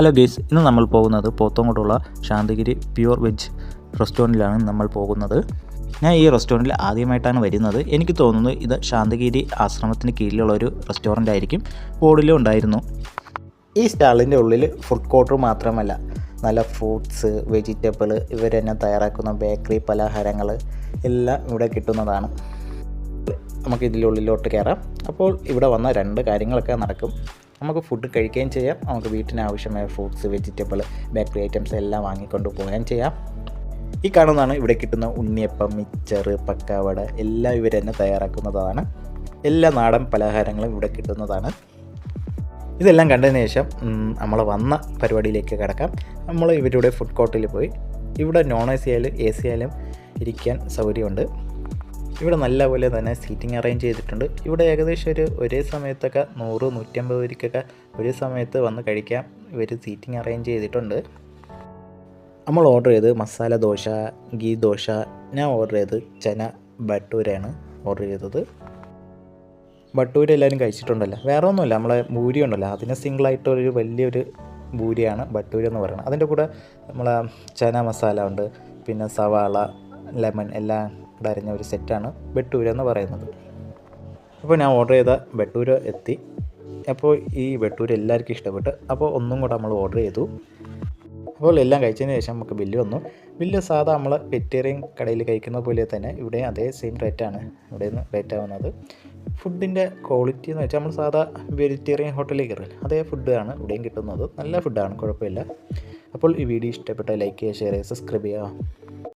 Hello guys ഇന്ന് നമ്മൾ പോകുന്നത് പോത്തോങ്കോട്ടുള്ള ശാന്തഗിരി പ്യുവർ വെജ് റെസ്റ്റോറന്റിലാണ് നമ്മൾ പോകുന്നത്. ഞാൻ ഈ റെസ്റ്റോറന്റിൽ ആദ്യമായിട്ടാണ് വരുന്നത്. എനിക്ക് തോന്നുന്നു ഇത് ശാന്തഗിരി ആശ്രമത്തിന് കീഴിലുള്ള ഒരു റെസ്റ്റോറന്റ് ആയിരിക്കും. ബോർഡിലും ഉണ്ടായിരുന്നു. ഈ സ്റ്റാളിന്റെ ഉള്ളിൽ ഫുഡ് കോർട്ടർ മാത്രമല്ല നല്ല ഫ്രൂട്ട്സ് വെജിറ്റബിൾ ഇവർ തയ്യാറാക്കുന്ന ബേക്കറി പലഹാരങ്ങൾ എല്ലാം ഇവിടെ കിട്ടുന്നതാണ്. നമുക്ക് ഇതിനുള്ളിലോട്ട് കയറാം അപ്പോൾ ഇവിടെ വന്ന രണ്ട് കാര്യങ്ങളൊക്കെ നടക്കും. നമുക്ക് ഫുഡ് കഴിക്കുകയും ചെയ്യാം. നമുക്ക് വീട്ടിനാവശ്യമായ ഫ്രൂട്ട്സ് വെജിറ്റബിൾ ബേക്കറി ഐറ്റംസ് എല്ലാം വാങ്ങിക്കൊണ്ട് പോവുകയും ചെയ്യാം. ഈ കാണുന്നതാണ് ഇവിടെ കിട്ടുന്ന ഉണ്ണിയപ്പം മിച്ചർ പക്കാവട എല്ലാം ഇവർ തന്നെ തയ്യാറാക്കുന്നതാണ്. എല്ലാ നാടൻ പലഹാരങ്ങളും ഇവിടെ കിട്ടുന്നതാണ്. ഇതെല്ലാം കണ്ടതിന് ശേഷം നമ്മൾ വന്ന പരിപാടിയിലേക്ക് കിടക്കാം. നമ്മൾ ഇവരുടെ ഫുഡ് കോർട്ടിൽ പോയി. ഇവിടെ നോൺ എ സി ആയാലും എ സി ആയാലും ഇരിക്കാൻ സൗകര്യമുണ്ട്. ഇവിടെ നല്ലപോലെ തന്നെ സീറ്റിംഗ് അറേഞ്ച് ചെയ്തിട്ടുണ്ട്. ഇവിടെ ഏകദേശം ഒരു ഒരേ സമയത്തൊക്കെ നൂറ് നൂറ്റമ്പത് പേർക്കൊക്കെ ഒരേ സമയത്ത് വന്ന് കഴിക്കാം. ഇവർ സീറ്റിംഗ് അറേഞ്ച് ചെയ്തിട്ടുണ്ട്. നമ്മൾ ഓർഡർ ചെയ്ത് മസാല ദോശ ഗീ ദോശ ഞാൻ ഓർഡർ ചെയ്ത് ചന ബട്ടൂരയാണ് ഓർഡർ ചെയ്തത്. ബട്ടൂര എല്ലാവരും കഴിച്ചിട്ടുണ്ടല്ലോ. വേറെ ഒന്നുമില്ല. നമ്മളെ ഭൂരി ഉണ്ടല്ലോ. അതിന് സിംഗിളായിട്ടൊരു വലിയൊരു ഭൂരിയാണ് ബട്ടൂര എന്ന് പറയുന്നത്. അതിന്റെ കൂടെ നമ്മളെ ചന മസാല ഉണ്ട്. പിന്നെ സവാള ലെമൺ എല്ലാം കൂടെ അരഞ്ഞ ഒരു സെറ്റാണ് ബട്ടൂര എന്ന് പറയുന്നത്. അപ്പോൾ ഞാൻ ഓർഡർ ചെയ്ത ബട്ടൂര എത്തി. അപ്പോൾ ഈ ബട്ടൂര എല്ലാവർക്കും ഇഷ്ടപ്പെട്ട് അപ്പോൾ ഒന്നും കൂടെ നമ്മൾ ഓർഡർ ചെയ്തു. അപ്പോൾ എല്ലാം കഴിച്ചതിന് ശേഷം നമുക്ക് ബില്ല് വന്നു. ബില്ല് സാധാ നമ്മൾ വെറ്റേറിയൻ കടയിൽ കഴിക്കുന്ന പോലെ തന്നെ ഇവിടെ അതേ സെയിം റേറ്റാണ് ഇവിടെ നിന്ന് റേറ്റ് ആവുന്നത്. ഫുഡിന്റെ ക്വാളിറ്റി എന്ന് വെച്ചാൽ നമ്മൾ സാധാ വെജിറ്റേറിയൻ ഹോട്ടലിൽ കയറില്ല. അതേ ഫുഡാണ് ഇവിടെയും കിട്ടുന്നത്. നല്ല ഫുഡാണ് കുഴപ്പമില്ല. അപ്പോൾ ഈ വീഡിയോ ഇഷ്ടപ്പെട്ട ലൈക്ക് ചെയ്യുക ഷെയർ ചെയ്യുക സബ്സ്ക്രൈബ് ചെയ്യുക.